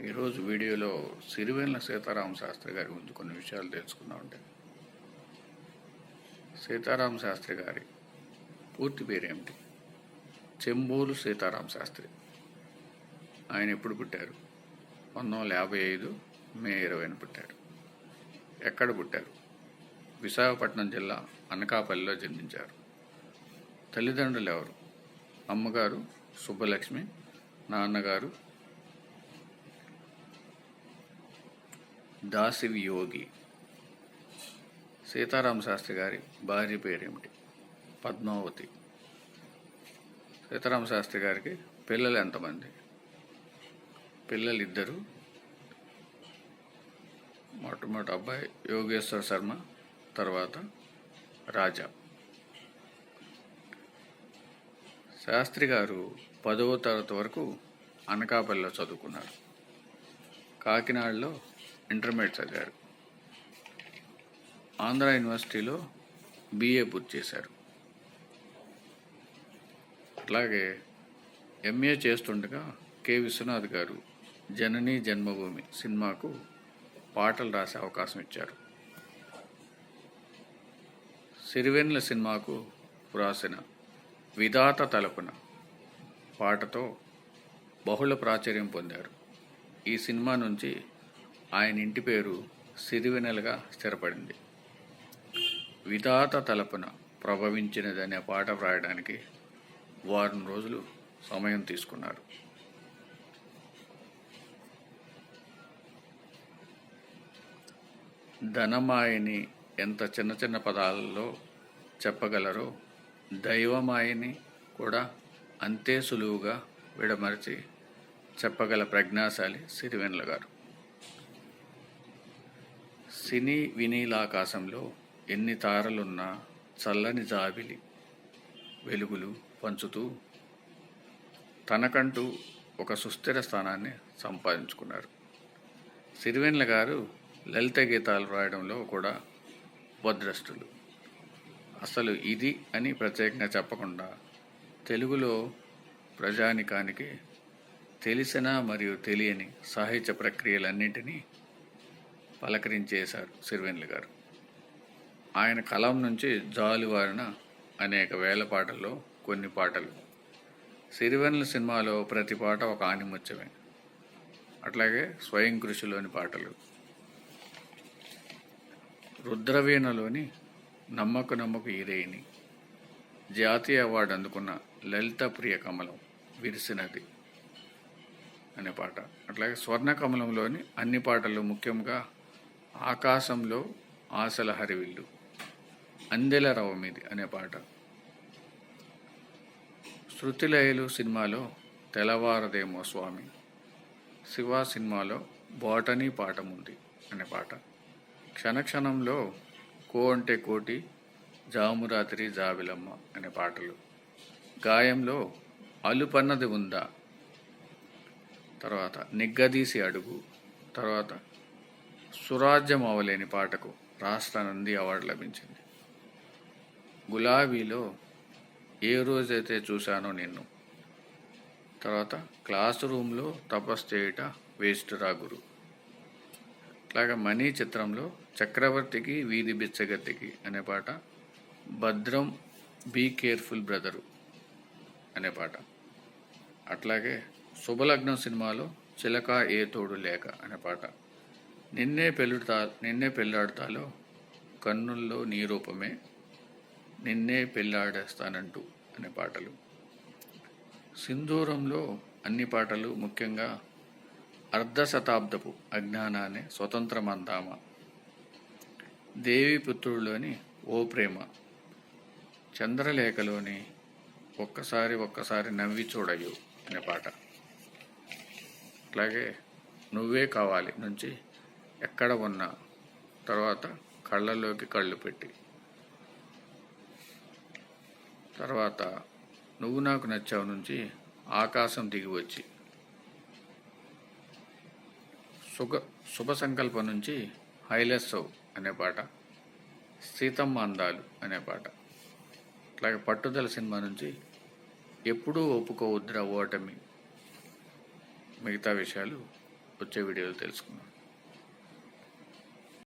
ఈరోజు వీడియోలో సిరివెల్ల సీతారామ శాస్త్రి గారి గురించి కొన్ని విషయాలు తెలుసుకుందామంటే సీతారామ శాస్త్రి గారి పూర్తి పేరు ఏమిటి సీతారామ శాస్త్రి. ఆయన ఎప్పుడు పుట్టారు? పంతొమ్మిది వందల యాభై ఐదు మే ఇరవైన పుట్టారు ఎక్కడ పుట్టారు? విశాఖపట్నం జిల్లా అనకాపల్లిలో జన్మించారు. తల్లిదండ్రులు ఎవరు? అమ్మగారు సుబ్బలక్ష్మి నాన్నగారు దాసివి యోగి సీతారామ శాస్త్రి గారి భార్య పేరేమిటి? పద్మావతి. సీతారామ శాస్త్రి గారికి పిల్లలు ఎంతమంది? పిల్లలు ఇద్దరు మొట్టమొదటి అబ్బాయి యోగేశ్వర్ శర్మ తర్వాత రాజా. శాస్త్రి గారు పదవ తరగతి వరకు అనకాపల్లిలో చదువుకున్నారు. కాకినాడలో ఇంటర్మీడియట్ చదివారు ఆంధ్ర యూనివర్సిటీలో బీఏ పూర్తి చేశారు. అట్లాగే ఎంఏ చేస్తుండగా కె విశ్వనాథ్ గారు జనని జన్మభూమి సినిమాకు పాటలు రాసే అవకాశం ఇచ్చారు. సిరివెన్నెల సినిమాకు వ్రాసిన విధాత తలపున పాటతో బహుళ ప్రాచుర్యం పొందారు. ఈ సినిమా నుంచి ఆయన ఇంటి పేరు సిరివెనెలగా స్థిరపడింది. విధాత తలపున ప్రభవించినదనే పాట వ్రాయడానికి వారం రోజులు సమయం తీసుకున్నారు. ధనమాయని ఎంత చిన్న చిన్న పదాలలో చెప్పగలరో దైవమాయని కూడా అంతే సులువుగా విడమరిచి చెప్పగల ప్రజ్ఞాశాలి సిరివెన్ల గారు. సినీ వినీలాకాశంలో ఎన్ని తారలున్నా చల్లని జాబిలి వెలుగులు పంచుతూ తనకంటూ ఒక సుస్థిర స్థానాన్ని సంపాదించుకున్నారు. సిరివెన్ల గారు లలిత గీతాలు రాయడంలో కూడా భద్రస్తులు అసలు ఇది అని ప్రత్యేకంగా చెప్పకుండా తెలుగులో ప్రజానికానికి తెలిసిన మరియు తెలియని సాహిత్య ప్రక్రియలన్నింటినీ పలకరించేశారు సిరివెన్లు గారు. ఆయన కలం నుంచి జాలువారిన అనేక వేల పాటల్లో కొన్ని పాటలు. సిరివెన్ల సినిమాలో ప్రతి పాట ఒక ఆనిముత్యమే అట్లాగే స్వయం కృషిలోని పాటలు. రుద్రవీణలోని నమ్మకు నమ్మకు ఈరేయిని జాతీయ అవార్డు అందుకున్న లలిత ప్రియ కమలం విరిసినది అనే పాట. అట్లాగే స్వర్ణ కమలంలోని అన్ని పాటలు ముఖ్యంగా ఆకాశంలో ఆశల హరివిల్లు. అందెల రవమిది అనే పాట. శృతిలయలు సినిమాలో తెల్లవారదేమో స్వామి. శివ సినిమాలో బాటనీ పాఠముంది అనే పాట. క్షణక్షణంలో కో అంటే కోటి జామురాత్రి జావిలమ్మ అనే పాటలు. గాయంలో అలుపన్నది ఉందా? తర్వాత నిగ్గదీసి అడుగు. తర్వాత సురాజ్యం అవలేని పాటకు రాష్ట్ర నంది అవార్డు లభించింది. గులాబీలో ఏ రోజైతే చూశానో నిన్ను. తర్వాత క్లాస్ రూమ్లో తపస్ చేయుట వేస్ట్ రాగురు అట్లాగా మనీ చిత్రంలో చక్రవర్తికి వీధి బిచ్చగత్తికి అనే పాట భద్రం బీ కేర్ఫుల్ బ్రదరు అనే పాట. అట్లాగే శుభలగ్నం సినిమాలో చిలక ఏ తోడు లేక అనే పాట. నిన్నే పెళ్ళుతా నిన్నే పెళ్ళాడతాలో కన్నుల్లో నీ రూపమే నిన్నే పెళ్ళాడేస్తానంటూ అనే పాటలు. సింధూరంలో అన్ని పాటలు ముఖ్యంగా అర్ధ శతాబ్దపు అజ్ఞానాన్ని స్వతంత్రమందామ. దేవి పుత్రుడులోని ఓ ప్రేమ. చంద్రలేఖలోని ఒక్కసారి ఒక్కసారి నవ్వి చూడయు అనే పాట. అలాగే నువ్వే కావాలి నుంచి ఎక్కడ ఉన్నా తర్వాత కళ్ళలోకి కళ్ళు పెట్టి. తర్వాత నువ్వు నాకు నచ్చావు నుంచి ఆకాశం దిగి వచ్చి. సుఖ శుభ సంకల్పం నుంచి హైలెస్సవ్ అనే పాట సీతమ్మ అందాలు అనే పాట. అట్లాగే పట్టుదల సినిమా నుంచి ఎప్పుడూ ఒప్పుకోవద్దురా ఓటమి. మిగతా విషయాలు వచ్చే వీడియోలో తెలుసుకున్నాను